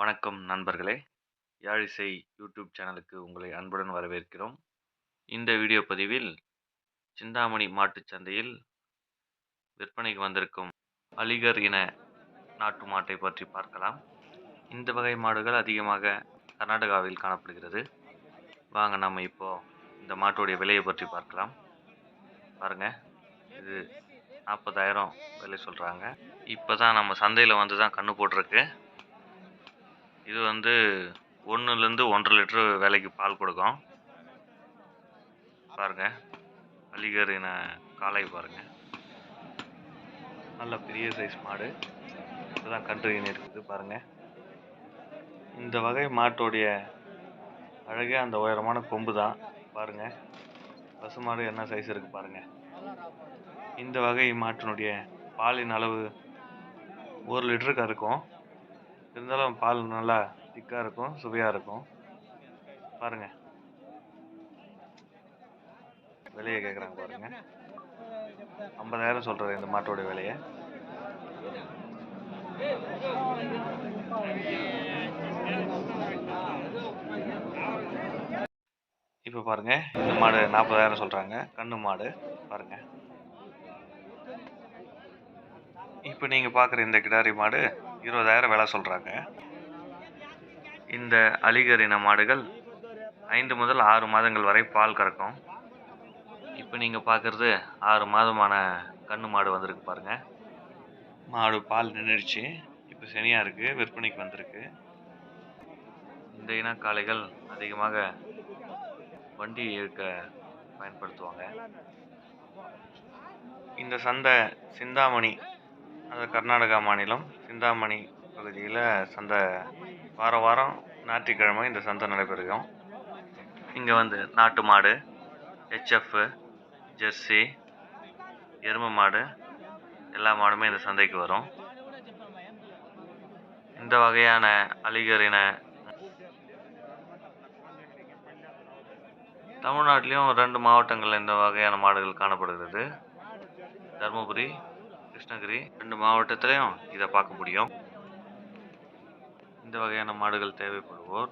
வணக்கம் நண்பர்களே. யாழிசை யூடியூப் சேனலுக்கு உங்களை அன்புடன் வரவேற்கிறோம். இந்த வீடியோ பதிவில் சிந்தாமணி மாட்டுச் சந்தையில் விற்பனைக்கு வந்திருக்கும் அலிகர் இன நாட்டு மாட்டை பற்றி பார்க்கலாம். இந்த வகை மாடுகள் அதிகமாக கர்நாடகாவில் காணப்படுகிறது. வாங்க நம்ம இப்போது இந்த மாட்டுடைய விலையை பற்றி பார்க்கலாம். பாருங்கள் இது நாற்பதாயிரம் விலை சொல்கிறாங்க இப்போ தான் நம்ம சந்தையில் வந்து தான் கன்று போட்டிருக்கு. இது வந்து ஒன்றுலேருந்து ஒன்றரை லிட்டரு விலைக்கு பால் கொடுக்கும். பாருங்கள் அலிகர் இன காளை பாருங்கள் நல்ல பெரிய சைஸ் மாடு. இதுதான் கன்று இருக்குது பாருங்கள் இந்த வகை மாட்டோடைய அழகே அந்த உயரமான கொம்பு தான். பாருங்க. பசுமாடு என்ன சைஸ் இருக்குது பாருங்கள் இந்த வகை மாட்டினுடைய பாலின் அளவு ஒரு லிட்டருக்கு இருக்கும் இருந்தாலும் பால் நல்லா திக்காக இருக்கும் சுவையாக இருக்கும். பாருங்க. விலையை கேட்குறாங்க பாருங்க. ஐம்பதாயிரம் சொல்கிறேன் இந்த மாட்டோட விலையை. இப்போ பாருங்க இந்த மாடு நாற்பதாயிரம் சொல்கிறாங்க கண்ணு மாடு. பாருங்க. இப்போ நீங்கள் பார்க்குற இந்த கிடாரி மாடு இருபதாயிரம் விலை சொல்கிறாங்க இந்த அலிகர் இன மாடுகள் ஐந்து முதல் ஆறு மாதங்கள் வரை பால் கறக்கும். இப்போ நீங்கள் பார்க்குறது ஆறு மாதமான கன்று மாடு வந்திருக்கு பாருங்கள் மாடு பால் நின்றுடுச்சு இப்போ சனியாக இருக்குது விற்பனைக்கு வந்திருக்கு. இந்த இன காளைகள் அதிகமாக வண்டி இருக்க பயன்படுத்துவாங்க. இந்த சந்தை சிந்தாமணி அது கர்நாடகா மாநிலம் சிந்தாமணி பகுதியில் சந்தை வார வாரம் ஞாயிற்றுக்கிழமை இந்த சந்தை நடைபெறும் இங்கே வந்து நாட்டு மாடு ஹெச்எஃப் ஜெர்சி எருமை மாடு எல்லா மாடுமே இந்த சந்தைக்கு வரும். இந்த வகையான அலிகரின தமிழ்நாட்டிலையும் ரெண்டு மாவட்டங்களில் இந்த வகையான மாடுகள் காணப்படுகிறது. தருமபுரி கிருஷ்ணகிரி ரெண்டு மாவட்டத்திலையும் இதை பார்க்க முடியும். இந்த வகையான மாடுகள் தேவைப்படுவோர்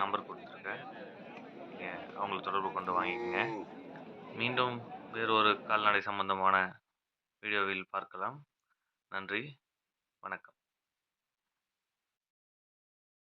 நம்பர் கொடுத்துருக்கேன். நீங்கள் அவங்களை தொடர்பு கொண்டு வாங்கிக்கோங்க. மீண்டும் வேறு ஒரு கால்நடை சம்பந்தமான வீடியோவில் பார்க்கலாம். நன்றி. வணக்கம்.